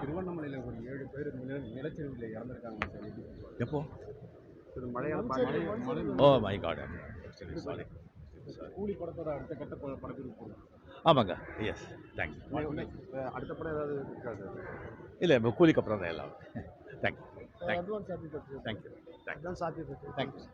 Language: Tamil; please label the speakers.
Speaker 1: திருவண்ணாமலையில் ஒரு ஏழு பேர் நிலச்சரிவில் இறந்துருக்காங்க சார்
Speaker 2: எப்போ ஓ my God sorry sorry.
Speaker 1: Coolie படத்தோட அடுத்த கட்ட படப்பிடிப்பு.
Speaker 2: ஆமாங்க. எஸ் தேங்க்யூ
Speaker 1: அஹ் அடுத்த படம் ஏதாவது இருக்கா சார்?
Speaker 2: இல்லை கூலிக்கு அப்புறம் தான் எல்லாம். Thank you
Speaker 1: thank you
Speaker 2: thank you
Speaker 1: thank you
Speaker 2: thank you